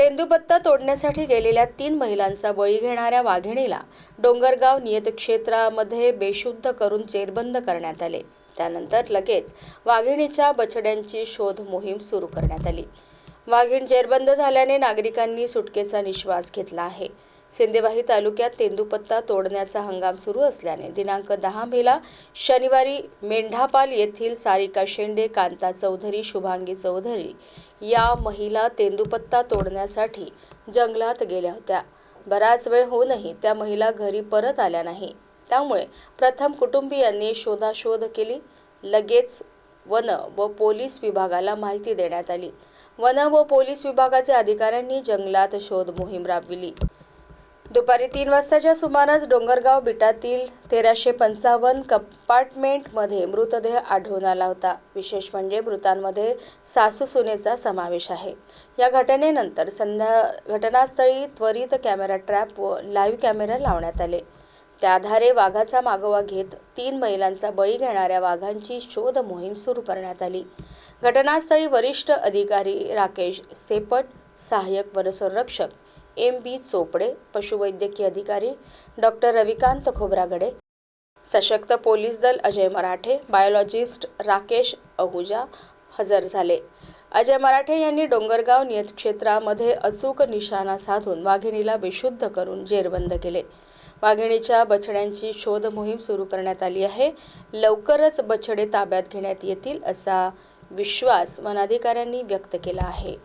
तेंदूपत्ता तोडण्यासाठी गेलेल्या तीन महिलांचा बळी घेणाऱ्या वाघिणीला डोंगरगाव नियतक्षेत्रामध्ये बेशुद्ध करून जेरबंद करण्यात आले. त्यानंतर लगेच वाघिणीच्या बछड्यांची शोध मोहीम सुरू करण्यात आली. वाघीण जेरबंद झाल्याने नागरिकांनी सुटकेचा निश्वास घेतला आहे. सिंदेवाही तालुक्यात तेंदुपत्ता तोडण्याचा हंगाम सुरू असल्याने दिनांक दहा मेला शनिवारी मेंढापाल येथील सारिका शेंडे कांता चौधरी शुभांगी चौधरी या महिला तेंदुपत्ता तोडण्यासाठी जंगलात गेल्या होत्या. बराच वेळ होऊनही त्या महिला घरी परत आल्या नाही. त्यामुळे प्रथम कुटुंबियांनी शोधाशोध केली. लगेच वन व पोलीस विभागाला माहिती देण्यात आली. वन व पोलीस विभागाच्या अधिकाऱ्यांनी जंगलात शोध मोहीम राबविली. दुपारी तीन वाजताच्या सुमारास डोंगरगाव बिटातील तेराशे पंचावन्न कंपार्टमेंटमध्ये मृतदेह आढळून आला होता. विशेष म्हणजे मृतांमध्ये सासू सुनेचा समावेश आहे. या घटनेनंतर संध्या घटनास्थळी त्वरित कॅमेरा ट्रॅप व लाईव्ह कॅमेरा लावण्यात आले. त्या आधारे वाघाचा मागोवा घेत तीन महिलांचा बळी घेणाऱ्या वाघांची शोध मोहीम सुरू करण्यात आली. घटनास्थळी वरिष्ठ अधिकारी राकेश सेपट सहाय्यक वनसंरक्षक एम बी चोपडे पशुवैद्यकीय अधिकारी डॉक्टर रविकांत खोब्रागडे सशक्त पोलीस दल अजय मराठे बायोलॉजिस्ट राकेश अहुजा हजर झाले. अजय मराठे यांनी डोंगरगाव नियतक्षेत्रामध्ये अचूक निशाणा साधून वाघिणीला बेशुद्ध करून जेरबंद केले. वाघिणीच्या बछड्यांची शोध मोहीम सुरू करण्यात आली आहे. लवकरच बछडे ताब्यात घेण्यात येतील असा विश्वास वनाधिकाऱ्यांनी व्यक्त केला आहे.